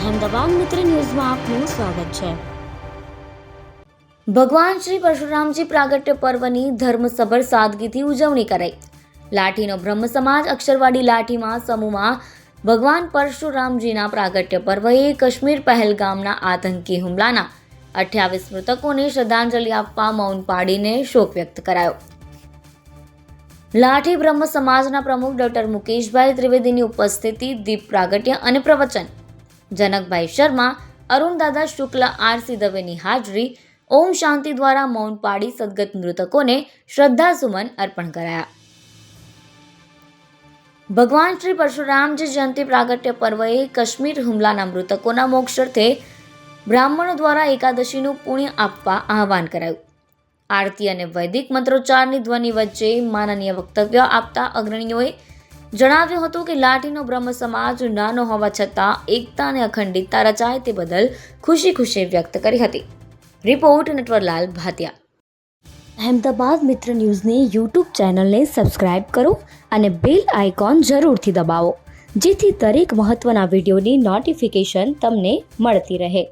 અહેમદાબાદ મિત્ર ન્યૂઝમાં આપનું સ્વાગત છે. ભગવાન શ્રી પરશુરામજી પ્રાગટ્ય પર્વની ધર્મસભર સાદગીથી ઉજવણી કરાઈ. લાઠીનો બ્રહ્મ સમાજ અક્ષરવાડી લાઠીમાં સમૂહમાં ભગવાન પરશુરામજીના પ્રાગટ્ય પર્વએ કાશ્મીર પહેલગામના આતંકી હુમલાના અઠ્યાવીસ મૃતકોને શ્રદ્ધાંજલિ આપવા મૌન પાડીને શોક વ્યક્ત કરાયો. લાઠી બ્રહ્મ સમાજના પ્રમુખ ડોક્ટર મુકેશભાઈ ત્રિવેદીની ઉપસ્થિતિ દીપ પ્રાગટ્ય અને પ્રવચન. જનકભાઈ શર્મા, અરુણદાદા શુક્લ, આરસી દવેની હાજરી, ઓમ શાંતિ દ્વારા મૌન પાડી સદગત મૃતકોને શ્રદ્ધાસુમન અર્પણ કરાયા. ભગવાન શ્રી પરશુરામજી જયંતિ પ્રાગટ્ય પર્વએ કાશ્મીર હુમલાના મૃતકોના મોક્ષાર્થે બ્રાહ્મણો દ્વારા એકાદશીનું પુણ્ય આપવા આહવાન કરાયું. આરતી અને વૈદિક મંત્રોચ્ચારની ધ્વનિ વચ્ચે માનનીય વક્તવ્ય આપતા અગ્રણીઓએ જણાવ્યું હતું કે લાઠીનો બ્રહ્મ સમાજ નાનો હોવા છતાં એકતા અને અખંડિતતા રચાય તે બદલ ખુશી ખુશી વ્યક્ત કરી હતી. રિપોર્ટ નટવરલાલ ભાતિયા અહેમદાબાદ મિત્ર ન્યૂઝની યુટ્યુબ ચેનલને સબસ્ક્રાઇબ કરો અને બેલ આઇકોન જરૂરથી દબાવો, જેથી દરેક મહત્ત્વના વિડીયોની નોટિફિકેશન તમને મળતી રહે.